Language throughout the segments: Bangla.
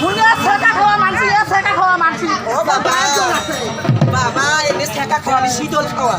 মুনে ছেকা খাওয়া মানছি এ ছেকা খাওয়া মানছি। ও বাবা খাওয়া আমি শীতল খাওয়া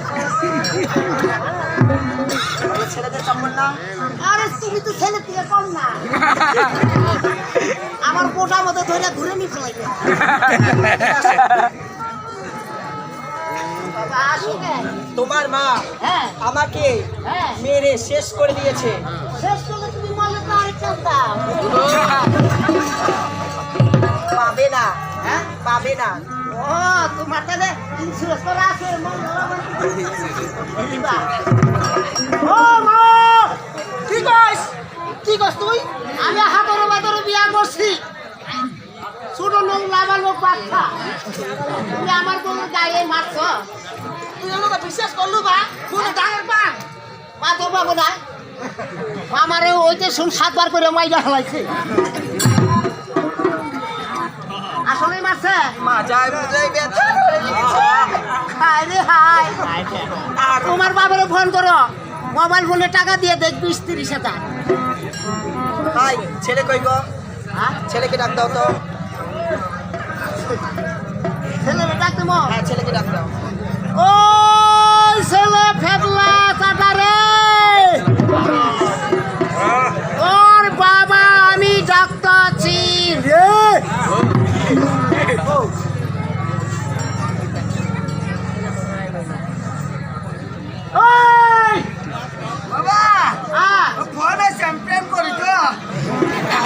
ছেলেদের চম্বল না আরে তুমি তো ছেলে থেকে কম না। আমার গোটা মতো ধরে ঘুরে নি তোমার মা হ্যাঁ। আমাকে হ্যাঁ। মেরে শেষ করে দিয়েছে। শেষ করলে তুমি মনে তো অনেক পাবে না হ্যাঁ? পাবে না। ও তোমার তাহলে ইন্স্যুরেন্স করা আছে মন ও মা কি কইস কি কইস তুই আমি হাতর বাতর বিয়া করছি ছোট লোক লাভা লোক বাচ্চা তুমি আমার কোনো গায়ে মারছ তুই আমাকে বিশ্বাস করলু বা কোন ডাঙের পা পা তোর বাবু না আমারে ওইতে শুন সাতবার করে মাইলা ফেলাইছে আসলে মারছে? বুঝাই ব্যথা হায় রে হায়। তোমার বাবারে ফোন করো। মোবাইল ফোনে টাকা দিয়ে দেখবি তিরিশ হাজার। হাই ছেলে কই গো? হ্যাঁ? ছেলেকে ডাক দাও তো। ছেলেরে ডাক দেবো। হ্যাঁ ছেলেকে ডাক দাও। ও ছেলে ফেদলা।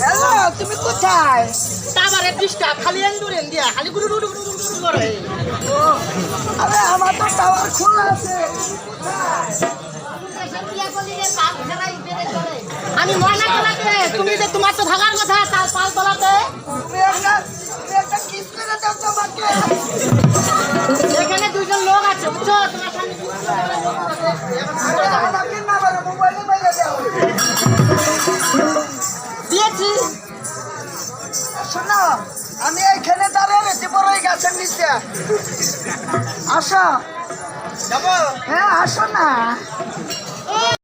হ্যালো তুমি কোথায় তারপরে ডিস্টার্ব খালি এন্ডুরেন দিয়া খালি গুরু আমার তো টাওয়ার খোলা আছে। আমি ময়না খেলাতে তুমি যে তোমার তো থাকার কথা তার পাল তলাতে। তুমি একটা তুমি একটা কিস করে দাও তো আমাকে এখানে দুজন লোক আছে। বুঝছ তোমার দিয়েছি। শোনো আমি এইখানে দাঁড়িয়ে রয়েছি বড় এই গাছের নিচে। আসো। হ্যাঁ আসো না।